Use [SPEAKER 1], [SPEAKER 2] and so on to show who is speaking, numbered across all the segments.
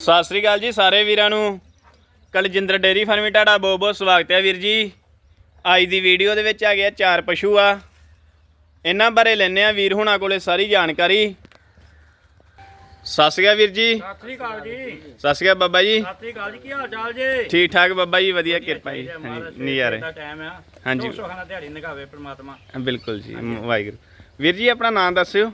[SPEAKER 1] ਸਤਿ ਸ੍ਰੀ ਅਕਾਲ ਜੀ ਸਾਰੇ ਵੀਰਾਂ ਨੂੰ। ਕਲਜਿੰਦਰ ਡੇਰੀ ਫਾਰਮੀ ਤੁਹਾਡਾ ਬਹੁਤ ਬਹੁਤ ਸਵਾਗਤ ਹੈ ਵੀਰ ਜੀ। ਅੱਜ ਦੀ ਵੀਡੀਓ ਦੇ ਵਿੱਚ ਆ ਗਿਆ ਚਾਰ ਪਸ਼ੂ ਆ। ਇਹਨਾਂ ਬਾਰੇ ਲੈਣੇ ਆ ਵੀਰ ਹੁਣਾਂ ਕੋਲੇ ਸਾਰੀ ਜਾਣਕਾਰੀ। ਸਤਿ ਸ੍ਰੀ ਅਕਾਲ ਵੀਰ ਜੀ।
[SPEAKER 2] ਸਤਿ ਸ੍ਰੀ ਅਕਾਲ ਜੀ।
[SPEAKER 1] ਸਤਿ ਸ੍ਰੀ ਅਕਾਲ ਬਾਬਾ ਜੀ।
[SPEAKER 2] ਸਤਿ ਸ੍ਰੀ ਅਕਾਲ ਜੀ ਕੀ ਹਾਲ ਚਾਲ ਜੀ?
[SPEAKER 1] ਠੀਕ ਠਾਕ ਬਾਬਾ ਜੀ ਵਧੀਆ ਕਿਰਪਾ ਜੀ। ਹਾਂਜੀ ਨਜ਼ਾਰੇ।
[SPEAKER 2] ਦਾ ਟਾਈਮ ਆ।
[SPEAKER 1] ਹਾਂਜੀ।
[SPEAKER 2] ਸੁਖਾਨਾ ਦਿਹਾੜੀ ਨਿਗਾਵੇ ਪ੍ਰਮਾਤਮਾ।
[SPEAKER 1] ਬਿਲਕੁਲ ਜੀ ਵਾਹਿਗੁਰੂ। ਵੀਰ ਜੀ ਆਪਣਾ ਨਾਮ ਦੱਸਿਓ।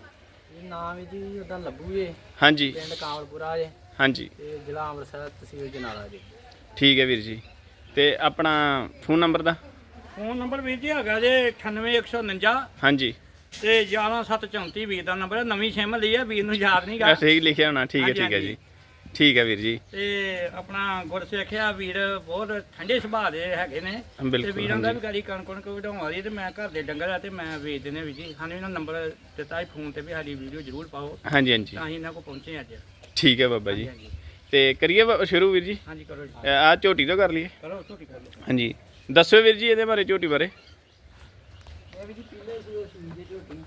[SPEAKER 3] ਨਾਮ ਜੀ ਉਹਦਾ ਲੱਭੂ ਜੇ।
[SPEAKER 1] ਹਾਂਜੀ।
[SPEAKER 3] ਪਿੰਡ ਕਾਮਲਪੁਰਾ ਜੇ।
[SPEAKER 1] ਹਾਂਜੀ।
[SPEAKER 3] ਤੇ ਜ਼ਿਲ੍ਹਾ ਅੰਮ੍ਰਿਤਸਰ ਤਹਿਸੀਲ ਜਨਾਲਾ ਜੀ।
[SPEAKER 1] ਠੀਕ ਹੈ ਵੀਰ ਜੀ। ਤੇ ਆਪਣਾ ਫੋਨ ਨੰਬਰ ਦਾ?
[SPEAKER 2] ਫੋਨ ਨੰਬਰ ਵੀਰ ਜੀ ਹੈਗਾ ਜੇ 98149
[SPEAKER 1] ਹਾਂਜੀ।
[SPEAKER 2] ਤੇ 11734 ਵੀਰ ਦਾ ਨੰਬਰ ਹੈ। ਨਵੀਂ ਸਿਮ ਲਈ ਹੈ ਵੀਰ ਨੂੰ ਯਾਦ ਨਹੀਂ
[SPEAKER 1] ਆ
[SPEAKER 2] ਗਾ
[SPEAKER 1] ਠੀਕ ਲਿਖਿਆ ਹੋਣਾ। ਠੀਕ ਹੈ ਠੀਕ ਹੈ। ਜੀ। ਠੀਕ ਹੈ ਵੀਰ ਜੀ।
[SPEAKER 2] ਤੇ ਆਪਣਾ ਗੁਰਸਿੱਖਿਆ ਵੀਰ ਬਹੁਤ ਠੰਡੇ ਸੁਭਾਅ ਦੇ ਹੈਗੇ ਨੇ। ਤੇ
[SPEAKER 1] ਬਿਲਕੁਲ,
[SPEAKER 2] ਵੀਰਾਂ ਦਾ। ਵੀ ਗਾੜੀ ਕਣ ਕਣ ਕੋ ਵਢਾਉਣ ਵਾਲੀ ਤੇ ਮੈਂ ਘਰ ਦੇ ਡੰਗਰ ਆ ਤੇ ਮੈਂ ਵੇਚ ਦਿੰਦੇ ਵੀਰ ਜੀ। ਸਾਨੂੰ ਇਹਨਾਂ ਨੰਬਰ ਦਿੱਤਾ ਸੀ ਫੋਨ ਤੇ ਵੀ ਸਾਡੀ ਵੀਡੀਓ ਜ਼ਰੂਰ ਪਾਓ।
[SPEAKER 1] ਹਾਂਜੀ ਹਾਂਜੀ।
[SPEAKER 2] ਤਾਂ ਅਸੀਂ ਇਹਨਾਂ ਕੋ ਪਹੁੰਚੇ ਅੱਜ।
[SPEAKER 1] ਠੀਕ ਹੈ ਬਾਬਾ ਜੀ।
[SPEAKER 2] ਹਾਂਜੀ
[SPEAKER 1] ਤੇ ਕਰੀਏ ਬ- ਸ਼ੁਰੂ ਵੀਰ ਜੀ?
[SPEAKER 2] ਹਾਂਜੀ ਕਰੋ ਜੀ।
[SPEAKER 1] ਆ ਝੋਟੀ ਤੋਂ ਕਰ ਲਈਏ।
[SPEAKER 2] ਕਰੋ ਛੋਟੀ ਕਰ ਲਓ।
[SPEAKER 1] ਹਾਂਜੀ। ਦੱਸਿਓ ਵੀਰ ਜੀ ਇਹਦੇ ਬਾਰੇ ਝੋਟੀ ਬਾਰੇ।
[SPEAKER 3] ਇਹ ਵੀ ਜੀ ਪਹਿਲੇ ਸੀ ਉਹ ਸੀ ਜੇ ਝੋਟੀ।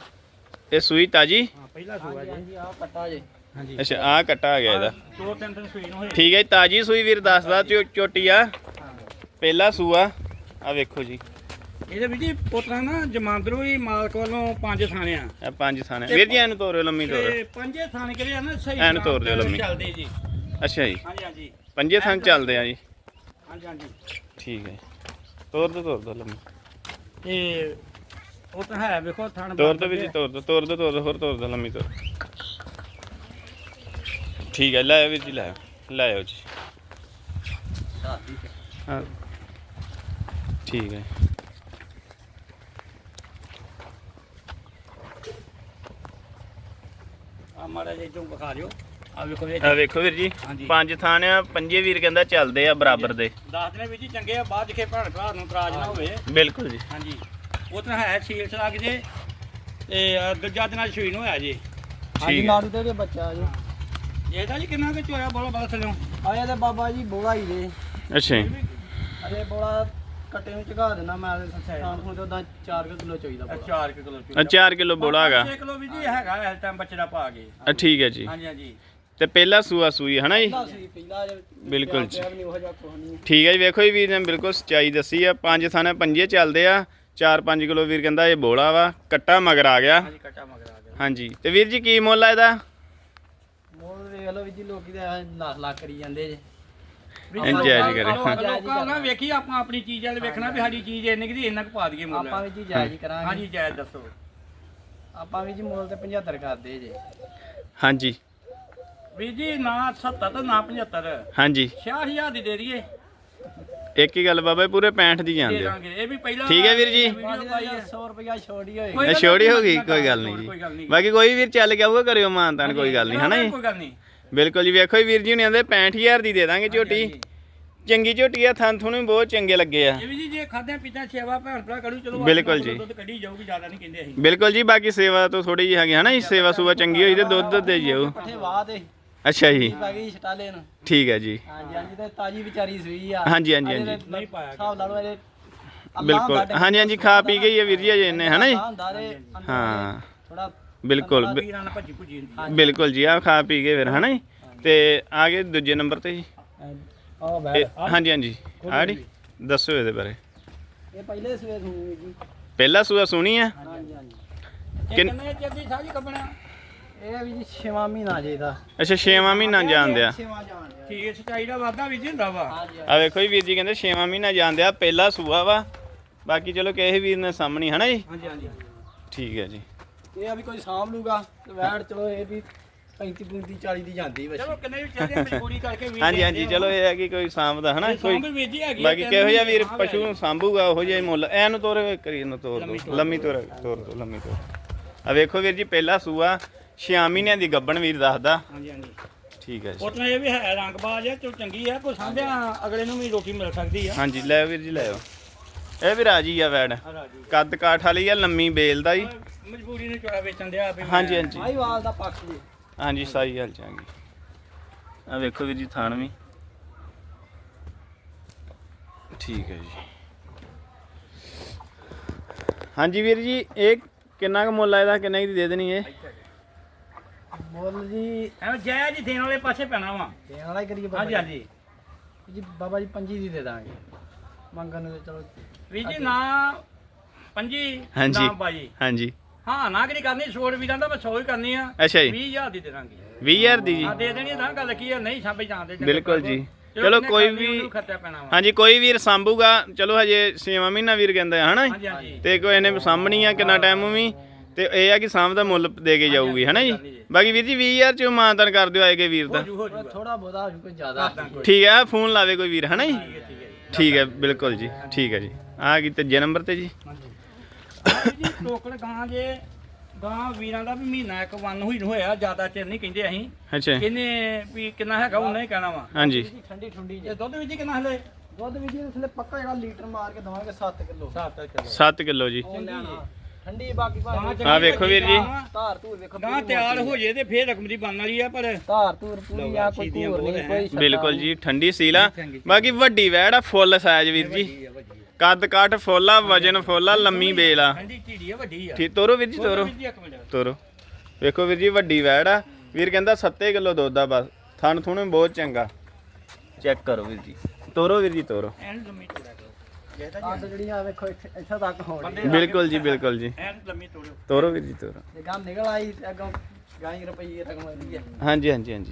[SPEAKER 1] ਇਹ ਸੂਈ ਤਾਜੀ?
[SPEAKER 2] ਹਾਂ ਪਹਿਲਾ ਸੂਆ ਜੀ।
[SPEAKER 3] ਹਾਂਜੀ ਆਹ ਕੱਟਾ ਜੇ।
[SPEAKER 2] ਹਾਂਜੀ।
[SPEAKER 1] ਅੱਛਾ ਆ ਕੱਟਾ ਆ ਗਿਆ ਇਹਦਾ।
[SPEAKER 2] ਦੋ ਤਿੰਨ ਦਿਨ ਸੂਈ ਨੂੰ ਹੋਏ।
[SPEAKER 1] ਠੀਕ ਹੈ ਜੀ, ਤਾਜੀ ਸੂਈ ਵੀਰ ਦੱਸਦਾ ਝੋ- ਝੋਟੀ ਆ। ਪਹਿਲਾ ਸੂਆ। ਆ ਵੇਖੋ ਜੀ।
[SPEAKER 2] ਇਹਦੇ ਵਿੱਚ ਜੀ ਪੁੱਤਰਾ ਨਾ ਜਮਾਂਦਰੂ ਹੀ ਮਾਲਕ ਵੱਲੋਂ ਪੰਜ ਥਾਣੇ ਆ।
[SPEAKER 1] ਪੰਜ ਥਾਣੇ। ਵੀਰ ਜੀ ਇਹਨੂੰ ਤੋਰਿਓ ਲੰਮੀ ਤੋਰ।
[SPEAKER 2] ਤੇ ਪੰਜੇ ਥਾਣੇ ਕਿਹੜੇ ਆ ਨਾ? ਸਹੀ
[SPEAKER 1] ਐਨ ਤੋਰ ਦਿਓ ਲੰਮੀ।
[SPEAKER 2] ਚੱਲਦੇ ਜੀ।
[SPEAKER 1] ਅੱਛਾ ਜੀ।
[SPEAKER 2] ਹਾਂਜੀ ਹਾਂਜੀ।
[SPEAKER 1] ਪੰਜੇ ਥਾਂ ਚੱਲਦੇ ਆ ਜੀ।
[SPEAKER 2] ਹਾਂਜੀ ਹਾਂਜੀ।
[SPEAKER 1] ਠੀਕ ਹੈ ਤੋਰ ਦੋ ਤੋਰ ਦੋ ਲੰਮੀ।
[SPEAKER 2] ਤੇ ਉਹ ਤਾਂ ਹੈ ਵੇਖੋ ਥਾਣ
[SPEAKER 1] ਤੋਰ ਦੋ ਵੀਰ ਜੀ ਤੋਰ ਦੋ ਤੋਰ ਦੋ ਤੋਰ ਦੋ ਹੋਰ ਤੋਰ ਦੋ ਲੰਮੀ ਤੋਰ। ਠੀਕ ਹੈ ਲੈ ਆਓ ਵੀਰ ਜੀ ਲੈ ਆਓ, ਲੈ ਆਓ ਜੀ। ਹਾਂ। ਠੀਕ ਹੈ।
[SPEAKER 2] ਮਾੜਾ ਜਿਹਾ ਤੋਂ ਵਿਖਾ ਦਿਓ। ਆ ਵੇਖੋ ਇਹ
[SPEAKER 1] ਆ ਵੇਖੋ ਵੀਰ ਜੀ
[SPEAKER 2] ਹਾਂਜੀ।
[SPEAKER 1] ਪੰਜ ਥਾਂ ਆ ਪੰਜੇ ਵੀਰ ਕਹਿੰਦਾ ਚੱਲਦੇ ਆ ਬਰਾਬਰ ਦੇ।
[SPEAKER 2] ਦੱਸ ਦਿਨੇ ਚੰਗੇ ਆ ਬਾਅਦ ਕੇ ਭੈਣ ਭਰਾ ਨੂੰ ਇਤਰਾਜ਼ ਨਾ ਹੋਵੇ।
[SPEAKER 1] ਬਿਲਕੁਲ ਜੀ।
[SPEAKER 2] ਹਾਂਜੀ। ਉਹ ਤਾਂ ਹੈ ਸੀਲ ਸਲਾਗ ਜੇ। ਤੇ ਅ, ਦੂਜਾ ਦਿਨਾਂ ਸੂਈ ਨੂੰ ਹੋਇਆ ਜੀ।
[SPEAKER 3] ਹਾਂਜੀ
[SPEAKER 1] ਠੀਕ ਹੈ
[SPEAKER 3] ਨਾੜੂ ਤੇ ਵੀ ਬੱਚਾ ਜੀ।
[SPEAKER 2] ਇਹਦਾ ਜੀ ਕਿੰਨਾ ਕੁ ਚੋਇਆ ਬੋਲੋ ਬਲ ਥੱਲੇ
[SPEAKER 3] ਆਇਆ ਤੇ ਬਾਬਾ ਜੀ ਬੋਲਾ ਹੀ ਦੇ
[SPEAKER 1] ਅੱਛਾ ਜੀ।
[SPEAKER 3] ਅਰੇ ਬੋਲਾ ਕੱਟੇ ਨੂੰ ਚਗਾ ਦੇਣਾ ਮੈਂ ਖਾਣ ਖੂਨ ਤੇ ਉਦਾਂ 4 ਕਿਲੋ ਚਾਹੀਦਾ ਬੋਲਾ।
[SPEAKER 2] 4 ਕਿਲੋ
[SPEAKER 1] ਆ 4 ਕਿਲੋ ਬੋਲਾ ਹੈਗਾ।
[SPEAKER 2] 6 ਕਿਲੋ ਵੀ ਜੀ ਹੈਗਾ ਇਸ ਟਾਈਮ ਬੱਚੇ ਦਾ ਪਾ ਕੇ।
[SPEAKER 1] ਆ ਠੀਕ ਹੈ ਜੀ।
[SPEAKER 2] ਹਾਂਜੀ ਹਾਂਜੀ।
[SPEAKER 1] ਤੇ ਪਹਿਲਾ ਸੂਆ ਸੂਈ ਹੈ ਨਾ ਜੀ?
[SPEAKER 3] ਪਹਿਲਾ
[SPEAKER 1] ਬਿਲਕੁਲ ਜੀ। ਠੀਕ ਹੈ ਜੀ ਵੇਖੋ ਜੀ ਵੀਰ ਨੇ ਬਿਲਕੁਲ ਸੱਚਾਈ ਦੱਸੀ ਆ। ਪੰਜ ਥਾਂ ਪੰਜੇ ਚੱਲਦੇ ਆ। 4-5 ਕਿਲੋ ਵੀਰ ਕਹਿੰਦਾ ਇਹ ਬੋਲਾ ਵਾ ਕੱਟਾ ਮਗਰ ਆ ਗਿਆ।
[SPEAKER 2] ਹਾਂਜੀ ਕੱਟਾ ਮਗਰ ਆ ਗਿਆ।
[SPEAKER 1] ਹਾਂਜੀ ਤੇ ਵੀਰ ਜੀ ਕੀ ਮੁੱਲ ਆ ਇਹਦਾ?
[SPEAKER 3] ਮੋਲ ਵੇਖ ਲਓ ਵੀ ਜੀ ਲੋਕੀ ਤੇ ਲੱਖ ਲੱਖ ਕਰੀ ਜਾਂਦੇ ਜੇ।
[SPEAKER 1] ਇੰਜ ਹੈ ਜੀ ਕਰੇ।
[SPEAKER 2] ਲੋਕ- ਨਾਲ ਵੇਖੀ ਆਪਾਂ ਆਪਣੀ ਚੀਜ਼ ਵਾਲੇ ਵੇਖਣਾ ਵੀ ਸਾਡੀ ਚੀਜ਼ ਇੰਨੀ ਕਿ ਦੀ ਇੰਨਾ ਕੁ ਪਾ ਦਈਏ ਮੁੱਲ।
[SPEAKER 3] ਆਪਾਂ ਵੀ ਜੀ ਜਾਇਜ਼ ਹੀ ਕਰਾਂਗੇ।
[SPEAKER 2] ਹਾਂਜੀ ਜਾਇਜ਼ ਦੱਸੋ।
[SPEAKER 3] ਆਪਾਂ ਵੀ ਜੀ ਮੋਲ ਤੇ 75 ਕਰਦੇ ਜੇ।
[SPEAKER 1] ਹਾਂਜੀ।
[SPEAKER 2] ਵੀ ਜੀ ਨਾ 70 ਤੇ ਨਾ 75
[SPEAKER 1] ਹਾਂਜੀ।
[SPEAKER 2] 66000 ਦੀ ਦੇ ਦਈਏ।
[SPEAKER 1] ਇੱਕ ਹੀ ਗੱਲ ਬਾਬਾ ਜੀ, ਪੂਰੇ 65 ਦੀ ਜਾਂਦੇ
[SPEAKER 2] ਪਹਿਲਾਂ
[SPEAKER 1] ਠੀਕ ਹੈ ਵੀਰ ਜੀ।
[SPEAKER 2] ਵੀਡੀਓ ਪਾਈ ਹੈ।
[SPEAKER 3] 100 ਰੁਪਇਆ ਛੋੜੀ ਹੋਏਗੀ।
[SPEAKER 2] ਕੋਈ
[SPEAKER 1] ਇਹ
[SPEAKER 2] ਗੱਲ
[SPEAKER 1] ਛੋੜੀ ਹੋ ਗਈ
[SPEAKER 2] ਕੋਈ
[SPEAKER 1] ਗੱਲ ਜੀ।
[SPEAKER 2] ਨਹੀਂ।
[SPEAKER 1] ਬਾਕੀ ਕੋਈ ਵੀਰ ਚੱਲ ਕੇ ਆਊਗਾ ਕਰਿਓ ਮਾਨਤਾਨ ਕੋਈ ਗੱਲ ਨਹੀਂ ਹਨਾ ਜੀ?
[SPEAKER 2] ਕੋਈ ਗੱਲ ਨਹੀਂ।
[SPEAKER 1] ਬਿਲਕੁਲ ਜੀ ਵੇਖੋ ਜੀ ਵੀਰ ਜੀ ਹੁਣੇ ਆਂਦੇ 65000 ਦੀ ਦੇ ਦਾਂਗੇ ਝੋਟੀ। ਚੰਗੀ ਝੋਟੀ ਆ ਥਣ ਥੁਣ ਵੀ ਬਹੁਤ ਚੰਗੇ ਲੱਗੇ ਆ।
[SPEAKER 2] ਇਹ ਵੀ ਜੀ ਜੇ ਖਾਦਿਆਂ ਪੀਤਾ ਸੇਵਾ ਭੈਣ ਭਰਾ ਕਰੂ ਚਲੋ
[SPEAKER 1] ਬਿਲਕੁਲ ਜੀ।
[SPEAKER 2] ਦੁੱਧ ਕੱਢੀ ਜਾਊਗੀ ਜ਼ਿਆਦਾ ਨਹੀਂ ਕਹਿੰਦੇ ਅਸੀਂ।
[SPEAKER 1] ਬਿਲਕੁਲ ਜੀ ਬਾਕੀ ਸੇਵਾ ਤੋਂ ਥੋੜੀ ਜਿਹੀ ਹੈਗੀ ਹਨਾ ਜੀ ਸੇਵਾ ਸੁਵਾ ਚੰਗੀ ਹੋਈ ਤੇ ਦੁੱਧ ਦੇ ਜਿਓ।
[SPEAKER 3] ਪੱਠੇ ਵਾਹ ਤੇ।
[SPEAKER 1] ਅੱਛਾ ਜੀ।
[SPEAKER 3] ਪੈ ਗਈ ਛਟਾਲੇ ਨੂੰ
[SPEAKER 1] ਠੀਕ ਹੈ ਜੀ।
[SPEAKER 3] ਹਾਂਜੀ ਹਾਂਜੀ ਤੇ ਤਾਜੀ ਵਿਚਾਰੀ ਸੂਈ ਆ।
[SPEAKER 1] ਹਾਂਜੀ, ਹਾਂਜੀ, ਹਾਂਜੀ।
[SPEAKER 3] ਤੇ
[SPEAKER 2] ਨਹੀਂ ਪਾਇਆ
[SPEAKER 3] ਹਿਸਾਬ ਲਾ ਲਓ ਇਹਦੇ ਅੱਲਾ
[SPEAKER 1] ਬਿਲਕੁਲ।
[SPEAKER 3] ਹੁੰਦਾ
[SPEAKER 1] ਹਾਂਜੀ ਹਾਂਜੀ ਖਾ ਪੀ ਗਈ ਹੈ ਵੀਰ ਜੀ ਅਜੇ ਇਹਨੇ ਹਨਾ ਜੀ।
[SPEAKER 3] ਹੁੰਦਾ ਤੇ
[SPEAKER 1] ਹਾਂ।
[SPEAKER 3] ਥੋੜਾ
[SPEAKER 1] ਬਿਲਕੁਲ ਬਿ-
[SPEAKER 2] ਵੀਰਾਂ ਨਾਲ ਭੱਜੀ ਭੁੱਜੀ ਹੁੰਦੀ
[SPEAKER 1] ਬਿਲਕੁਲ ਜੀ ਆ ਖਾ ਪੀ ਗਏ ਫਿਰ ਹਨਾ ਜੀ? ਤੇ ਆ ਗਏ ਦੂਜੇ ਨੰਬਰ ਤੇ ਜੀ।
[SPEAKER 3] ਆ।
[SPEAKER 1] ਇਹ- ਹਾਂਜੀ। ਹਾਂਜੀ ਆੜੀ ਦੱਸੋ ਇਹਦੇ ਬਾਰੇ।
[SPEAKER 3] ਇਹ ਪਹਿਲੇ ਸਵੇਰ ਸੂਈ ਜੀ।
[SPEAKER 1] ਪਹਿਲਾ ਸੂਆ ਸੁਣੀ ਆ?
[SPEAKER 3] ਹਾਂਜੀ ਹਾਂਜੀ।
[SPEAKER 1] ਕਿੰਨ-
[SPEAKER 2] ਕਿੰਨੇ ਚਿਰ ਦੀ ਸਾਜੀ ਕੱਪਣਾ
[SPEAKER 3] ਇਹ ਵੀ ਜੀ 6ਵਾਂ ਮਹੀਨਾ ਜੇ ਦਾ।
[SPEAKER 1] ਅੱਛਾ 6ਵਾਂ ਮਹੀਨਾ ਜਾਂਦੇ ਆ।
[SPEAKER 3] 6ਵਾਂ ਜਾਣ ਡਿਆ।
[SPEAKER 2] ਠੀਕ ਸਚਾਈ ਦਾ ਵਾਦਾ ਵੀ ਜੀ ਹੁੰਦਾ ਵਾ।
[SPEAKER 3] ਹਾਂਜੀ
[SPEAKER 1] ਆ ਵੇਖੋ ਜੀ ਵੀਰ ਜੀ ਕਹਿੰਦੇ 6ਵਾਂ ਮਹੀਨਾ ਜਾਂਦੇ ਆ ਪਹਿਲਾ ਸੂਆ ਵਾ। ਬਾਕੀ ਚਲੋ ਕਿਸੇ ਵੀਰ ਨੇ ਸਾਹਮਣੀ ਹਨਾ ਜੀ?
[SPEAKER 2] ਹਾਂਜੀ ਹਾਂਜੀ।
[SPEAKER 1] ਠੀਕ ਹੈ ਜੀ।
[SPEAKER 3] ਇਹ ਆ ਵੀ ਕੋਈ ਸਾਂਭ ਲੂਗਾ ਤੇ ਵੈੜ ਚਲੋ ਇਹ ਵੀ 35 35 40 ਦੀ ਜਾਂਦੀ ਬੱਚੀ
[SPEAKER 2] ਚਲੋ ਕਿੰਨੇ ਵੀ ਚੱਲਦੇ ਆ, ਮਜਬੂਰੀ ਕਰਕੇ ਵੀ
[SPEAKER 1] ਹਾਂਜੀ ਹਾਂਜੀ ਚਲੋ ਇਹ ਹੈ ਕਿ ਕੋਈ ਸਾਂਭਦਾ ਹਨਾ? ਕੋਈ
[SPEAKER 2] ਕੋਈ ਵੇਜੀ ਹੈਗੀ
[SPEAKER 1] ਬਾਕੀ ਕਿਹੋ ਜਿਹਾ ਵੀਰ ਪਸ਼ੂ ਨੂੰ ਸਾਂਭੂਗਾ ਉਹੋ ਜਿਹਾ ਹੀ ਮੁੱਲ। ਐ ਨੂੰ ਤੋਰੇ ਕਰੀ ਨੂੰ ਤੋਰ ਦੋ। ਲੰਮੀ ਤੋਰ। ਤੋਰ ਦੋ ਲੰਮੀ ਤੋਰ। ਆ ਵੇਖੋ ਵੀਰ ਜੀ ਪਹਿਲਾ ਸੂਆ 6 ਮਹੀਨਿਆਂ ਦੀ ਗੱਬਣ ਵੀਰ ਦੱਸਦਾ।
[SPEAKER 2] ਹਾਂਜੀ ਹਾਂਜੀ।
[SPEAKER 1] ਠੀਕ ਹੈ ਜੀ।
[SPEAKER 2] ਉਤਨਾ ਇਹ ਵੀ ਹੈ ਰੰਗਬਾਜ਼ ਹੈ ਚੋ ਚੰਗੀ ਹੈ ਕੋਈ ਸਾਂਭਿਆ ਅਗਲੇ ਨੂੰ ਵੀ ਰੋਟੀ ਮਿਲ ਸਕਦੀ ਆ।
[SPEAKER 1] ਹਾਂਜੀ ਲੈ ਵੀਰ ਜੀ ਲੈ ਆਓ। ਇਹ ਵੀ ਰਾਜੀ ਆ ਵੈੜ। ਕੱਦ ਕਾਠ ਵਾਲੀ ਆ ਲੰਮੀ ਬੇਲ ਦਾ ਜੀ
[SPEAKER 2] ਮਜਬੂਰੀ ਨੇ ਚੋੜਾ ਵੇਚਣ ਦਿਆ ਮੈਂ-
[SPEAKER 1] ਹਾਂਜੀ ਹਾਂਜੀ।
[SPEAKER 3] ਆਈ ਵਾਲ ਦਾ ਪੱਖ ਜੀ।
[SPEAKER 1] ਹਾਂਜੀ ਸਾਈ ਹਾਲ ਚਾਂਗੀ। ਆ ਵੇਖੋ ਵੀਰ ਜੀ ਥਾਣ ਵੀ। ਠੀਕ ਹੈ ਜੀ। ਹਾਂਜੀ ਵੀਰ ਜੀ ਇਹ ਕਿੰਨਾ ਕੁ ਮੁੱਲ ਆ ਇਹਦਾ? ਕਿੰਨੇ ਕੁ ਦੀ ਦੇ ਦੇਣੀ ਇਹ?
[SPEAKER 3] ਮੁੱਲ ਜੀ
[SPEAKER 2] ਐਵੇਂ ਜੈ ਜੀ ਦੇਣ ਵਾਲੇ ਪਾਸੇ ਪੈਣਾ ਵਾ।
[SPEAKER 3] ਦੇਣ ਵਾਲਾ ਹੀ ਕਰੀਏ ਬਾਬਾ
[SPEAKER 2] ਹਾਂਜੀ ਹਾਂਜੀ।
[SPEAKER 3] ਜੀ। ਬਾਬਾ ਜੀ 25 ਦੀ ਦੇ ਦਾਂਗੇ। ਮੰਗਣ ਨੂੰ ਚਲੋ।
[SPEAKER 2] ਵੀ ਜੀ ਨਾ ਪੰਜੀ
[SPEAKER 1] ਹਾਂਜੀ।
[SPEAKER 2] ਨਾ ਬਾਈ।
[SPEAKER 1] ਹਾਂਜੀ।
[SPEAKER 2] ਹਾਂ ਨਾ ਕਿਹੜੀ ਕਰਨੀ ਛੋੜ ਵੀ ਜਾਂਦਾ ਮੈਂ 100 ਹੀ ਕਰਨੀ ਆ।
[SPEAKER 1] ਅੱਛਾ ਜੀ।
[SPEAKER 2] 20000 ਦੀ ਦੇ ਦਾਂਗੇ।
[SPEAKER 1] 20000 ਦੀ ਜੀ।
[SPEAKER 2] ਆ ਦੇ ਦੇਣੀ ਤਾਂ ਗੱਲ ਕੀ ਆ ਨਹੀਂ ਸਾਂਭੇ ਜਾਂਦੇ ਚੰਗੇ
[SPEAKER 1] ਬਿਲਕੁਲ। ਜੀ। ਚਲੋ ਕੋਈ ਵੀ- ਹਾਂਜੀ ਕੋਈ ਵੀਰ ਸੰਭੂਗਾ। ਚਲੋ ਹਜੇ 6ਵਾਂ ਮਹੀਨਾ ਵੀਰ ਕਹਿੰਦਾ ਹੈ ਹਨਾ ਤੇ ਕੋਈ ਇਹਨੇ ਸਾਂਭਣੀ ਆ ਕਿੰਨਾ ਟਾਈਮ ਵੀ ਤੇ ਇਹ ਆ ਕਿ ਸਾਂਭ ਦਾ ਮੁੱਲ ਦੇ ਕੇ ਜਾਊਗੀ ਹਨਾ ਜੀ? ਬਾਕੀ ਵੀਰ ਜੀ 20000 ਚ ਮਾਨਤਨ ਕਰ ਦਿਓ ਆਏਗੇ ਵੀਰ ਦਾ।
[SPEAKER 3] ਥੋੜਾ ਹੋ ਜੂ ਕੋਈ ਜ਼ਿਆਦਾ
[SPEAKER 1] ਠੀਕ ਹੈ ਫੋਨ ਲਾਵੇ ਕੋਈ ਵੀਰ ਹਨਾ ਜੀ?
[SPEAKER 2] ਠੀਕ ਹੈ
[SPEAKER 1] ਬਿਲਕੁਲ ਜੀ। ਠੀਕ ਹੈ ਜੀ। ਆ ਗਈ ਤੀਜੇ ਨੰਬਰ ਤੇ ਜੀ?
[SPEAKER 2] ਜੀ ਟੋਕੜ ਗਾਂ ਜੇ ਗਾਂ ਵੀਰਾਂ ਦਾ ਵੀ ਮਹੀਨਾ ਇੱਕ ਵਨ ਹੋਈ ਨੂੰ ਹੋਇਆ ਜ਼ਿਆਦਾ ਚਿਰ ਨਹੀਂ ਕਹਿੰਦੇ ਅਸੀਂ।
[SPEAKER 1] ਅੱਛਾ। ਜੀ।
[SPEAKER 2] ਕਿੰਨੇ ਵੀ ਕਿੰਨਾ ਹੈਗਾ ਉਹਨਾਂ ਹੀ ਕਹਿਣਾ ਵਾ।
[SPEAKER 1] ਹਾਂਜੀ।
[SPEAKER 3] ਜੀ ਠੰਡੀ ਠੰਡੀ ਜੀ।
[SPEAKER 2] ਇਹ ਦੁੱਧ ਵਿੱਚ ਕਿੰਨਾ ਹਲੇ?
[SPEAKER 3] ਦੁੱਧ ਵੀ ਜੀ ਇਸਲੇ ਪੱਕਾ ਜਿਹੜਾ ਲੀਟਰ ਮਾਰ ਕੇ ਦਵਾਂਗੇ 7 ਕਿਲੋ।
[SPEAKER 2] 7 ਕਿਲੋ।
[SPEAKER 1] 7 ਕਿਲੋ ਜੀ।
[SPEAKER 3] ਉਹ ਲੈਣਾ। ਠੰਡੀ ਬਾਕੀ
[SPEAKER 2] ਗਾਂ
[SPEAKER 3] ਭਾਵੇਂ
[SPEAKER 2] ਚੰਗੀ
[SPEAKER 1] ਆਹ ਵੇਖੋ ਵੀਰ ਜੀ।
[SPEAKER 2] ਗਾਂ-
[SPEAKER 3] ਧਾਰ ਧੂਰ ਵੇਖੋ
[SPEAKER 2] ਗਾਂ ਤਿਆਰ ਹੋ ਜੇ ਤੇ ਫੇਰ ਰਕਮ ਦੀ ਬਣਨ ਵਾਲੀ ਆ ਪਰ
[SPEAKER 3] ਧਾਰ ਧੂਰ ਪੂਰੀ ਆ ਕੋਈ
[SPEAKER 2] ਸੀਦੀਆਂ
[SPEAKER 3] ਧੂਰ ਨਹੀਂ
[SPEAKER 2] ਬਹੁਤ
[SPEAKER 3] ਕੋਈ ਛੱਡਾ
[SPEAKER 1] ਬਿਲਕੁਲ। ਜੀ ਠੰਡੀ ਸੀਲਾ
[SPEAKER 2] ਚੰਗੀ।
[SPEAKER 1] ਬਾਕੀ ਵੱਡੀ ਵੈੜ ਆ ਫੁੱਲ ਸਾਈਜ਼ ਵੀਰ ਜੀ।
[SPEAKER 2] ਆ ਆ।
[SPEAKER 1] ਕੱਦ ਕਾਠ ਫੁੱਲਾ ਵਜਨ ਫੁੱਲਾ ਲੰਮੀ ਬੇਲ ਆ।
[SPEAKER 2] ਠੰਡੀ ਢੀੜੀ ਆ ਵੱਡੀ ਆ।
[SPEAKER 1] ਠੀਕ ਤੋਰੋ ਵੀਰ ਜੀ ਤੋਰੋ
[SPEAKER 2] ਵੀਰ ਜੀ ਇੱਕ ਮਿੰਟ।
[SPEAKER 1] ਤੋਰੋ। ਵੇਖੋ ਵੀਰ ਜੀ ਵੱਡੀ ਵੈੜ ਆ। ਵੀਰ ਕਹਿੰਦਾ 7 ਕਿਲੋ ਦੁੱਧ ਆ ਬਸ। ਥਣ ਥੁਣ ਵੀ ਬਹੁਤ ਚੰਗਾ। ਚੈੱਕ ਕਰੋ ਵੀਰ ਜੀ। ਤੋਰੋ ਵੀਰ ਜੀ ਤੋਰੋ।
[SPEAKER 2] ਐਨ ਲੰਮੀ ਤੋੜਿਆ ਕਰੋ ਜੇ ਤਾਂ
[SPEAKER 3] ਕੱਦ ਜਿਹੜੀ ਆ ਵੇਖੋ ਇੱਥੇ ਇੱਥੇ ਤੱਕ ਹੋਣੀ
[SPEAKER 2] ਬੰਦੇ
[SPEAKER 1] ਬਿਲਕੁਲ ਜੀ ਬਿਲਕੁਲ ਜੀ।
[SPEAKER 2] ਐਨ ਲੰਮੀ ਤੋੜਿਓ
[SPEAKER 1] ਤੋਰੋ ਵੀਰ ਜੀ ਤੋਰੋ।
[SPEAKER 3] ਜੇ ਗਾਂ ਨਿਕਲ ਆਈ ਤੇ ਅੱਗੋਂ ਗਾਈ ਰੁਪਈਏ ਰਕਮ ਵਧੀ ਹੈ
[SPEAKER 1] ਹਾਂਜੀ ਹਾਂਜੀ ਹਾਂਜੀ।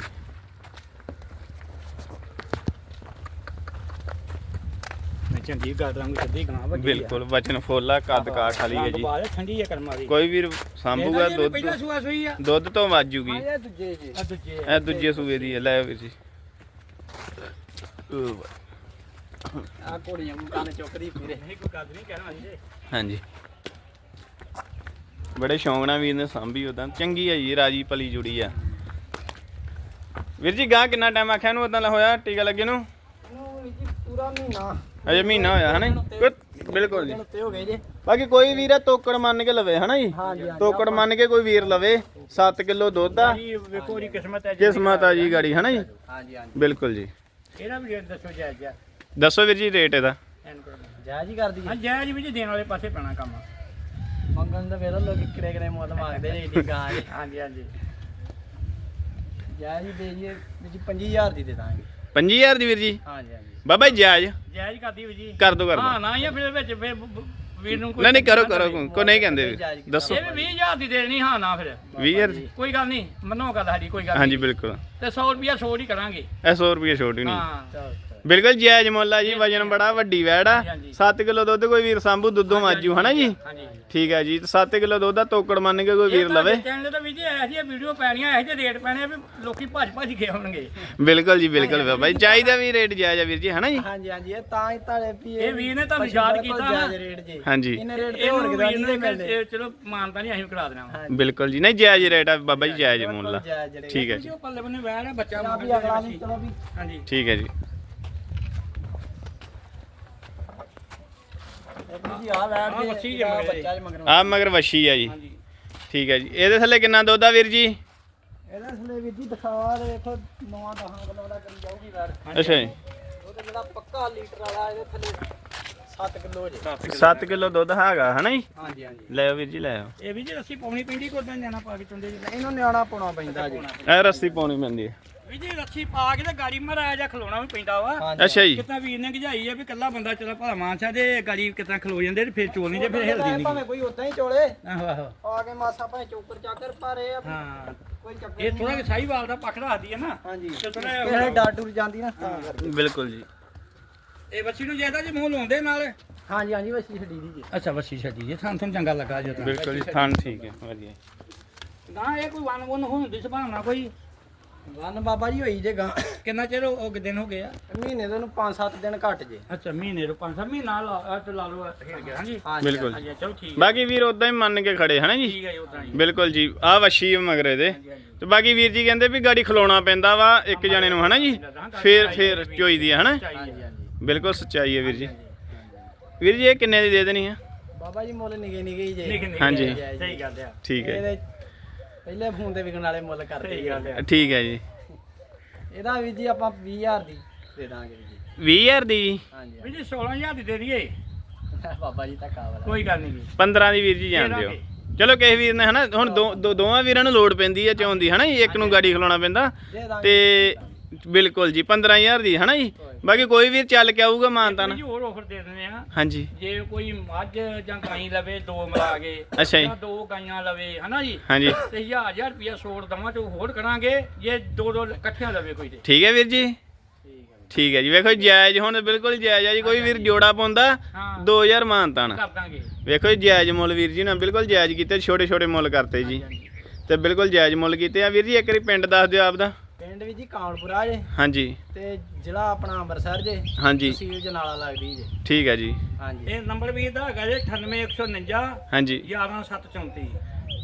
[SPEAKER 2] ਚੰਗੀ ਗੱਲ ਰੰਗ ਸਿੱਧੀ ਗਾਂ ਵੱਡੀ
[SPEAKER 1] ਬਿਲਕੁਲ ਵਜਨ ਫੁੱਲਾ ਕੱਦ ਕਾਠ ਵਾਲੀ ਹੈ ਜੀ।
[SPEAKER 2] ਬਾਅਦ ਠੰਡੀ ਆ ਕਰਮ
[SPEAKER 1] ਕੋਈ ਵੀਰ ਸੰਭੂਗਾ ਦੁੱਧ
[SPEAKER 2] ਪਹਿਲਾਂ ਸੂਆ ਸੂਈ ਆ।
[SPEAKER 1] ਦੁੱਧ ਤੋਂ ਵਾਜੂਗੀ
[SPEAKER 3] ਇਹ ਦੂਜੇ ਜੀ।
[SPEAKER 2] ਆ ਦੂਜੇ
[SPEAKER 1] ਇਹ ਦੂਜੇ ਸੂਏ ਦੀ ਹੈ ਲੈ ਵੀਰ ਜੀ। ਉਹ ਵਾ-
[SPEAKER 3] ਆ ਘੋੜੀਆਂ ਨੂੰ ਕੰਨ ਚੁੱਕਦੀ ਪੂਰੇ।
[SPEAKER 2] ਨਹੀਂ ਕੋਈ ਗੱਲ ਨਹੀਂ ਕਹਿਣਾ ਜੀ
[SPEAKER 1] ਹਾਂਜੀ। ਬੜੇ ਸ਼ੌਂਕ ਨਾਲ ਵੀਰ ਨੇ ਸਾਂਭੀ ਉਦਾਂ ਚੰਗੀ ਹੈ ਜੀ ਰਾਜੀ ਪਲੀ ਜੁੜੀ ਆ। ਵੀਰ ਜੀ ਗਾਂ ਕਿੰਨਾ ਟਾਈਮ ਆਖਿਆ ਨੂੰ ਉਦਾਂ ਹੋਇਆ ਟੀਕਾ ਲੱਗੇ ਨੂੰ?
[SPEAKER 3] ਪੂਰਾ ਮਹੀਨਾ।
[SPEAKER 1] ਅਜੇ ਮਹੀਨਾ ਹੋਇਆ ਜੀ? ਕੋਈ- ਬਿਲਕੁਲ ਜੀ।
[SPEAKER 3] ਦਿਨ ਉੱਤੇ ਹੋ ਗਏ ਜੇ।
[SPEAKER 1] ਬਾਕੀ ਕੋਈ ਵੀਰ ਆ ਤੋਕੜ ਮੰਨ ਕੇ ਲਵੇ ਹਨਾ ਜੀ?
[SPEAKER 3] ਹਾਂਜੀ ਹਾਂਜੀ
[SPEAKER 1] ਤੋਕੜ ਮੰਨ ਕੇ ਕੋਈ ਵੀਰ ਲਵੇ 7 ਕਿਲੋ ਦੁੱਧ ਆ।
[SPEAKER 2] ਜੀ ਵੇਖੋ ਜੀ ਕਿਸਮਤ ਹੈ ਜੀ।
[SPEAKER 1] ਕਿਸਮਤ ਆ ਜੀ ਗਾੜੀ ਹਨਾ ਜੀ?
[SPEAKER 3] ਹਾਂਜੀ ਹਾਂਜੀ।
[SPEAKER 1] ਬਿਲਕੁਲ ਜੀ।
[SPEAKER 2] ਇਹਦਾ ਵੀ ਰੇਟ ਦੱਸੋ ਜਾਇਜ਼ ਜਾ
[SPEAKER 1] ਦੱਸੋ ਵੀਰ ਜੀ ਰੇਟ ਇਹਦਾ।
[SPEAKER 2] ਕਰੋ
[SPEAKER 3] ਜਾਇਜ਼ ਹੀ ਕਰਦੀ
[SPEAKER 2] ਹਾਂ ਜਾਇਜ਼ ਵੀ ਜੀ ਦੇਣ ਵਾਲੇ ਪਾਸੇ ਪੈਣਾ ਕੰਮ।
[SPEAKER 3] ਮੰਗਣ ਦਾ ਵੇਲਾ ਲੋਕੀ ਕਿੜੇ ਕਿੜੇ ਮੁੱਲ ਮੰਗਦੇ ਨੇ ਏਡੀ ਗਾਂ ਜੀ
[SPEAKER 2] ਹਾਂਜੀ ਹਾਂਜੀ।
[SPEAKER 3] ਜਾਇਜ਼ ਹੀ ਦੇ ਜੀ ਵੀ ਜੀ 25000 ਦੀ ਦੇ ਦਾਂਗੇ।
[SPEAKER 1] 5000 ਦੀ ਵੀਰ ਜੀ?
[SPEAKER 3] ਹਾਂਜੀ ਹਾਂਜੀ।
[SPEAKER 1] ਬਾਬਾ ਜੀ ਜਾਇਜ਼?
[SPEAKER 2] ਜਾਇਜ਼ ਕਰਦੀ ਵੀ ਜੀ।
[SPEAKER 1] ਕਰ ਦੋ ਕਰ
[SPEAKER 2] ਹਾਂ
[SPEAKER 1] ਦੋ
[SPEAKER 2] ਨਾ ਹੀ ਆ ਫਿਰ ਵਿੱਚ ਫਿਰ ਬ- ਬ- ਵੀਰ ਨੂੰ
[SPEAKER 1] ਨਹੀਂ ਨਹੀਂ ਕਰੋ ਕਰੋ ਕੋ ਨਹੀਂ ਕਹਿੰਦੇ ਵੀਰ। ਦੱਸੋ।
[SPEAKER 2] ਇਹ ਵੀ 20000 ਦੀ ਦੇਣੀ ਹਾਂ ਨਾ ਫਿਰ।
[SPEAKER 1] 20000 ਦੀ।
[SPEAKER 2] ਕੋਈ ਗੱਲ ਨਹੀਂ ਮੰਨੋ ਗੱਲ ਸਾਡੀ ਕੋਈ ਗੱਲ
[SPEAKER 1] ਹਾਂਜੀ
[SPEAKER 2] ਨਹੀਂ।
[SPEAKER 1] ਬਿਲਕੁਲ।
[SPEAKER 2] ਤੇ 100 ਰੁਪਿਆ ਛੋੜ ਹੀ ਕਰਾਂਗੇ।
[SPEAKER 1] ਇਹ 100 ਰੁਪਏ ਛੋਟੀ ਨਹੀਂ।
[SPEAKER 2] ਹਾਂ
[SPEAKER 1] ਬਿਲਕੁਲ ਜਾਇਜ਼ ਮੁੱਲ ਆ ਜੀ ਵਜਨ ਬੜਾ ਵੱਡੀ ਵੈੜ ਆ।
[SPEAKER 2] ਹਾਂਜੀ।
[SPEAKER 1] 7 ਕਿਲੋ ਦੁੱਧ ਕੋਈ ਵੀਰ ਸੰਭੂ ਦੁੱਧੋਂ ਮਾਜੂ ਹਨਾ ਜੀ?
[SPEAKER 2] ਹਾਂਜੀ।
[SPEAKER 1] ਠੀਕ ਹੈ ਜੀ ਤੇ 7 ਕਿਲੋ ਦੁੱਧ ਦਾ ਤੋਕੜ ਮੰਨ ਕੇ ਕੋਈ ਵੀਰ ਲਵੇ।
[SPEAKER 2] ਚੈਨਲ ਤੇ ਵੀ ਜੀ ਇਹੋ ਜਿਹੀਆਂ ਵੀਡੀਓ ਪੈਣੀਆਂ ਇਹੋ ਜਿਹੇ ਰੇਟ ਪੈਣੇ ਆ ਵੀ ਲੋਕੀ ਭੱਜ ਭੱਜ ਕੇ ਆਉਣਗੇ।
[SPEAKER 1] ਬਿਲਕੁਲ ਜੀ ਬਿਲਕੁਲ ਬਾਬਾ ਜੀ ਚਾਹੀਦਾ ਵੀ ਰੇਟ ਜਾਇਜ਼ ਆ ਵੀਰ ਜੀ ਹਨਾ ਜੀ?
[SPEAKER 3] ਹਾਂਜੀ ਹਾਂਜੀ ਇਹ ਤਾਂ ਹੀ ਤਾਲੇ ਵੀ
[SPEAKER 2] ਇਹ ਵੀਰ ਨੇ ਤੁਹਾਨੂੰ ਯਾਦ ਕੀਤਾ ਨਾ।
[SPEAKER 3] ਜਾਇਜ਼ ਰੇਟ ਜੀ।
[SPEAKER 1] ਹਾਂਜੀ।
[SPEAKER 3] ਇਹਨੇ ਰੇਟ ਤੇ ਹੋਰ ਕਿਦਾਂ
[SPEAKER 2] ਵੀਰ
[SPEAKER 3] ਨਹੀਂ ਮਿਲਦੇ
[SPEAKER 2] ਚਲੋ ਮਾਨਤਾ ਨਹੀਂ ਅਸੀਂ ਕਰਾ ਦੇਣਾ।
[SPEAKER 1] ਬਿਲਕੁਲ ਜੀ ਨਹੀਂ ਜਾਇਜ਼ ਰੇਟ ਆ ਬਾਬਾ ਜੀ ਜਾਇਜ਼ ਮੁੱਲ ਠੀਕ ਹੈ
[SPEAKER 2] ਜੀ। ਪੱਲੇ ਬੰਨੇ ਆ ਬੱਚਾ
[SPEAKER 3] ਆ ਵੀ ਅਗਲਾ ਵੀ ਚਲੋ ਵੀ।
[SPEAKER 2] ਹਾਂਜੀ।
[SPEAKER 1] ਠੀਕ ਹੈ ਜੀ।
[SPEAKER 3] ਜੀ ਆ ਜੀ।
[SPEAKER 2] ਬੱਚਾ
[SPEAKER 3] ਜੀ ਮਗਰ
[SPEAKER 1] ਆ ਮਗਰ ਵਸ਼ੀ ਆ ਜੀ।
[SPEAKER 2] ਹਾਂਜੀ।
[SPEAKER 1] ਠੀਕ ਹੈ ਜੀ। ਇਹਦੇ ਥੱਲੇ ਕਿੰਨਾ ਦੁੱਧ ਆ ਵੀਰ ਜੀ?
[SPEAKER 3] ਇਹਦਾ ਅਸਲੇ ਵੀਰ ਜੀ ਦਿਖਾਵਾ ਤੇ ਵੇਖੋ 9 10 ਕਿਲੋ ਦਾ ਕਰੀ ਜਾਊਗੀ ਵੈਰ
[SPEAKER 1] ਅੱਛਾ ਜੀ।
[SPEAKER 3] ਉਹ ਤੇ ਜਿਹੜਾ ਪੱਕਾ ਲੀਟਰ ਵਾਲਾ ਇਹਦੇ ਥੱਲੇ 7 ਕਿਲੋ ਜੇ।
[SPEAKER 1] 7 ਕਿਲੋ। ਦੁੱਧ ਹੈਗਾ ਹਨਾ ਜੀ?
[SPEAKER 3] ਹਾਂਜੀ ਹਾਂਜੀ।
[SPEAKER 1] ਲੈ ਵੀਰ ਜੀ ਲੈ ਆਓ।
[SPEAKER 2] ਇਹ ਵੀ ਜੀ ਰੱਸੀ ਪਾਉਣੀ ਪੈਂਦੀ ਕੋਈ ਉਦਾਂ ਜਾਣਾ ਪਾ ਕੇ ਚੁੰਦੇ ਜੀ।
[SPEAKER 3] ਇਹਨੂੰ ਨਿਆਣਾ ਪਾਉਣਾ ਪੈਂਦਾ ਜੀ।
[SPEAKER 1] ਇਹ ਰੱਸੀ ਪਾਉਣੀ ਪੈਂਦੀ ਹੈ।
[SPEAKER 2] ਵੀ ਜੀ ਰੱਸੀ ਪਾ ਕੇ ਤੇ ਗਾੜੀ ਮਹਾਰਾਜ ਜਾਂ ਖਲੋਣਾ ਵੀ ਪੈਂਦਾ ਵਾ।
[SPEAKER 3] ਹਾਂਜੀ।
[SPEAKER 1] ਅੱਛਾ ਜੀ।
[SPEAKER 2] ਕਿਤਾ ਵੀਰ ਨੇ ਗਜਾਈ ਆ ਵੀ ਕੱਲਾ ਬੰਦਾ ਚਲਾ ਭਲਾ ਮਾਨਸਾ ਦੇ ਗਾੜੀ ਕਿਤਾ ਖਲੋ ਜਾਂਦੇ ਤੇ ਫਿਰ ਚੋਲ ਨਹੀਂ ਤੇ ਫਿਰ ਹਿਲਦੀ ਨਹੀਂ।
[SPEAKER 3] ਭਾਵੇਂ ਕੋਈ ਉਦਾਂ ਹੀ ਚੋਲੇ।
[SPEAKER 2] ਆਹੋ ਆਹੋ।
[SPEAKER 3] ਆ ਕੇ ਮਾਸਾ ਭਾਵੇਂ ਚੋਕਰ ਚਾਕਰ ਪਰ ਇਹ ਆ ਵੀ
[SPEAKER 2] ਹਾਂ।
[SPEAKER 3] ਕੋਈ ਚੱਕਰ
[SPEAKER 2] ਇਹ ਥੋੜਾ ਸਾਈਵਾਲ ਦਾ ਪੱਖ ਰੱਖਦੀ ਹੈ ਨਾ।
[SPEAKER 3] ਹਾਂਜੀ।
[SPEAKER 2] ਤੇ ਥੋੜਾ
[SPEAKER 3] ਇਹ ਡਾਡੂਰ ਜਾਂਦੀ ਨਾ। ਤਾਂ ਕਰਕੇ
[SPEAKER 1] ਬਿਲਕੁਲ ਜੀ।
[SPEAKER 2] ਇਹ ਬੱਚੀ ਨੂੰ ਜ਼ਿਆਦਾ ਜੇ ਮੂੰਹ ਲਾਉਂਦੇ ਨਾਲ?
[SPEAKER 3] ਹਾਂਜੀ ਹਾਂਜੀ ਵਸੀ ਛੱਡੀ ਦੀ ਜੀ।
[SPEAKER 2] ਅੱਛਾ ਬੱਚੀ ਛੱਡੀ ਜੇ। ਥਾਂ ਥਾਂ ਚੰਗਾ ਲੱਗਾ ਜੇ
[SPEAKER 1] ਬਿਲਕੁਲ ਜੀ ਥਣ ਠੀਕ ਹੈ ਵਧੀਆ।
[SPEAKER 2] ਨਾ ਇਹ ਕੋਈ ਵਨ ਵਨ ਹੁੰਦੀ ਸੁਭਾਵਨਾ ਕੋਈ?
[SPEAKER 3] ਵਨ ਬਾਬਾ ਜੀ ਹੋਈ ਜੇ ਗਾਂ।
[SPEAKER 2] ਕਿੰਨਾ ਚਿਰ ਉਹ ਉਹ ਦਿਨ ਹੋ ਗਏ ਆ?
[SPEAKER 3] ਮਹੀਨੇ ਦੇ ਨੂੰ 5-7 ਦਿਨ ਘੱਟ ਜੇ।
[SPEAKER 2] ਅੱਛਾ ਮਹੀਨੇ ਤੋਂ ਪੰਜ ਸੱਤ ਮਹੀਨਾ ਲਾ ਆਹ ਤੇ ਲਾ ਲਓ ਹਿਲ ਗਿਆ ਹਾਂਜੀ?
[SPEAKER 3] ਹਾਂਜੀ
[SPEAKER 1] ਬਿਲਕੁਲ
[SPEAKER 2] ਹਾਂਜੀ। ਚਲੋ ਠੀਕ ਹੈ
[SPEAKER 1] ਬਾਕੀ ਵੀਰ ਉਦਾਂ ਹੀ ਮੰਨ ਕੇ ਖੜੇ ਹਨਾ ਜੀ?
[SPEAKER 2] ਠੀਕ ਹੈ ਜੀ ਉਦਾਂ ਹੀ।
[SPEAKER 1] ਬਿਲਕੁਲ ਜੀ। ਆ ਵਸ਼ੀ ਮਗਰ ਇਹਦੇ ਤੇ ਬਾਕੀ ਵੀਰ ਜੀ ਕਹਿੰਦੇ ਵੀ ਗਾੜੀ ਖਲੋਣਾ ਪੈਂਦਾ ਵਾ ਇੱਕ ਜਣੇ ਨੂੰ ਹਨਾ ਜੀ? ਫੇਰ ਫੇਰ ਚੋਈ ਦੀ ਹੈ ਹਨਾ?
[SPEAKER 2] ਚਾਹੀਏ
[SPEAKER 3] ਹਾਂਜੀ ਹਾਂਜੀ।
[SPEAKER 1] ਬਿਲਕੁਲ ਸੱਚਾਈ ਹੈ ਵੀਰ ਜੀ। ਵੀਰ ਜੀ ਇਹ ਕਿੰਨੇ ਦੀ ਦੇ ਦੇਣੀ ਆ?
[SPEAKER 3] ਬਾਬਾ ਜੀ ਮੁੱਲ ਨਿਗੇ ਨਿਗੇ ਜੇ।
[SPEAKER 2] ਨਿਕ ਨਿਕ
[SPEAKER 1] ਹਾਂਜੀ।
[SPEAKER 2] ਸਹੀ ਗੱਲ ਆ।
[SPEAKER 1] ਠੀਕ ਹੈ
[SPEAKER 3] ਇਹਦੇ ਪਹਿਲੇ ਫੋਨ ਤੇ ਵਿਕਣ ਵਾਲੇ ਮੁੱਲ ਕਰਦੇ
[SPEAKER 2] ਸਹੀ ਗੱਲ ਆ।
[SPEAKER 1] ਠੀਕ ਹੈ ਜੀ।
[SPEAKER 3] ਇਹਦਾ ਵੀ ਜੀ ਆਪਾਂ 20000 ਦੀ ਦੇ ਦਾਂਗੇ ਜੀ।
[SPEAKER 1] 20000 ਦੀ? ਜੀ
[SPEAKER 3] ਹਾਂਜੀ
[SPEAKER 2] ਵੀ ਜੀ 16000 ਦੀ ਦੇ ਦਈਏ।
[SPEAKER 3] ਬਾਬਾ ਜੀ ਧੱਕਾ ਵਾਲਾ।
[SPEAKER 2] ਕੋਈ ਗੱਲ ਨਹੀਂ ਜੀ।
[SPEAKER 1] 15 ਦੀ ਵੀਰ ਜੀ ਜਾਣ ਦਿਓ। ਚਲੋ ਕਿਸੇ ਵੀਰ ਨੇ ਹਨਾ ਹੁਣ ਦੋ ਦੋ- ਦੋਵਾਂ ਵੀਰਾਂ ਨੂੰ ਲੋੜ ਪੈਂਦੀ ਹੈ ਚੋਣ ਦੀ ਹਨਾ ਇੱਕ ਨੂੰ ਗਾੜੀ ਖਲਾਉਣਾ ਪੈਂਦਾ
[SPEAKER 3] ਦੇ
[SPEAKER 1] ਤੇ ਬਿਲਕੁਲ ਜੀ 15000 ਦੀ ਹਨਾ ਜੀ? ਬਾਕੀ ਕੋਈ ਵੀਰ ਚੱਲ ਕੇ ਆਊਗਾ ਮਾਨਤਾਨ
[SPEAKER 2] ਜੀ ਹੋਰ ਆਫਰ ਦੇ ਦਿੰਦੇ ਆ।
[SPEAKER 1] ਹਾਂਜੀ।
[SPEAKER 2] ਜੇ ਕੋਈ ਮੱਝ ਜਾਂ ਗਾਈ ਲਵੇ ਦੋ ਮਿਲਾ ਕੇ
[SPEAKER 1] ਅੱਛਾ ਜੀ।
[SPEAKER 2] ਦੋ ਗਾਈਆਂ ਲਵੇ ਹਨਾ ਜੀ?
[SPEAKER 1] ਹਾਂਜੀ।
[SPEAKER 2] ਤੇ 1000 1000 ਰੁਪਿਆ ਛੋੜ ਦਵਾਂ ਤੇ ਹੋਰ ਕਰਾਂਗੇ ਜੇ ਦੋ ਦੋ ਇਕੱਠੀਆਂ ਲਵੇ ਕੋਈ ਤੇ।
[SPEAKER 1] ਠੀਕ ਹੈ ਵੀਰ ਜੀ?
[SPEAKER 2] ਠੀਕ ਹੈ।
[SPEAKER 1] ਹੈ ਜੀ ਵੇਖੋ ਜਾਇਜ਼ ਹੁਣ ਬਿਲਕੁਲ ਜਾਇਜ਼ ਆ ਜੀ ਕੋਈ ਵੀਰ ਜੋੜਾ ਪਾਉਂਦਾ
[SPEAKER 2] ਹਾਂ।
[SPEAKER 1] 2000 ਮਾਨਤਾਨ
[SPEAKER 2] ਕਰ ਦਾਂਗੇ।
[SPEAKER 1] ਵੇਖੋ ਜੀ ਜਾਇਜ਼ ਮੁੱਲ ਵੀਰ ਜੀ ਨਾ ਬਿਲਕੁਲ ਜਾਇਜ਼ ਕੀਤੇ ਛੋਟੇ ਛੋਟੇ ਮੁੱਲ ਕਰਤੇ ਜੀ। ਤੇ ਬਿਲਕੁਲ ਜਾਇਜ਼ ਮੁੱਲ ਕੀਤੇ ਆ। ਵੀਰ ਜੀ ਇੱਕ ਵਾਰੀ ਪਿੰਡ ਦੱਸ ਦਿਓ ਆਪਦਾ।
[SPEAKER 3] ਪਿੰਡ ਵੀ ਜੀ ਕਾਨਪੁਰਾ ਜੇ।
[SPEAKER 1] ਹਾਂਜੀ।
[SPEAKER 3] ਤੇ ਜ਼ਿਲ੍ਹਾ ਆਪਣਾ ਅੰਮ੍ਰਿਤਸਰ ਜੇ।
[SPEAKER 1] ਹਾਂਜੀ।
[SPEAKER 3] ਤਹਿਸੀਲ ਜਨਾਲਾ ਲੱਗਦੀ ਜੇ।
[SPEAKER 1] ਠੀਕ ਹੈ ਜੀ।
[SPEAKER 3] ਹਾਂਜੀ।
[SPEAKER 2] ਇਹ ਨੰਬਰ ਵੀ ਇਹਦਾ ਹੈਗਾ ਜੀ 98149
[SPEAKER 1] ਹਾਂਜੀ।
[SPEAKER 2] 11734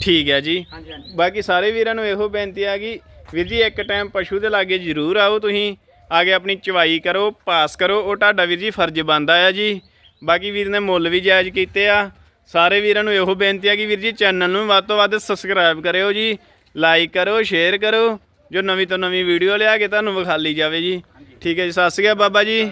[SPEAKER 1] ਠੀਕ ਹੈ ਜੀ।
[SPEAKER 2] ਹਾਂਜੀ ਹਾਂਜੀ।
[SPEAKER 1] ਬਾਕੀ ਸਾਰੇ ਵੀਰਾਂ ਨੂੰ ਇਹੋ ਬੇਨਤੀ ਆ ਕਿ ਵੀਰ ਜੀ ਇੱਕ ਟਾਈਮ ਪਸ਼ੂ ਦੇ ਲਾਗੇ ਜ਼ਰੂਰ ਆਓ ਤੁਸੀਂ। ਆ ਕੇ ਆਪਣੀ ਚਵਾਈ ਕਰੋ ਪਾਸ ਕਰੋ। ਉਹ ਤੁਹਾਡਾ ਵੀਰ ਜੀ ਫਰਜ਼ ਬਣਦਾ ਆ ਜੀ। ਬਾਕੀ ਵੀਰ ਨੇ ਮੁੱਲ ਵੀ ਜਾਇਜ਼ ਕੀਤੇ ਆ। ਸਾਰੇ ਵੀਰਾਂ ਨੂੰ ਇਹੋ ਬੇਨਤੀ ਆ ਕਿ ਵੀਰ ਜੀ ਚੈਨਲ ਨੂੰ ਵੱਧ ਤੋਂ ਵੱਧ ਸਬਸਕ੍ਰਾਈਬ ਕਰਿਓ ਜੀ। ਲਾਈਕ ਕਰੋ ਸ਼ੇਅਰ ਕਰੋ। ਜੋ ਨਵੀਂ ਤੋਂ ਨਵੀਂ ਵੀਡੀਓ ਲਿਆ ਕੇ ਤੁਹਾਨੂੰ ਵਿਖਾਲੀ ਜਾਵੇ ਜੀ। ਠੀਕ ਹੈ ਜੀ, ਸਤਿ ਸ਼੍ਰੀ ਅਕਾਲ ਬਾਬਾ ਜੀ।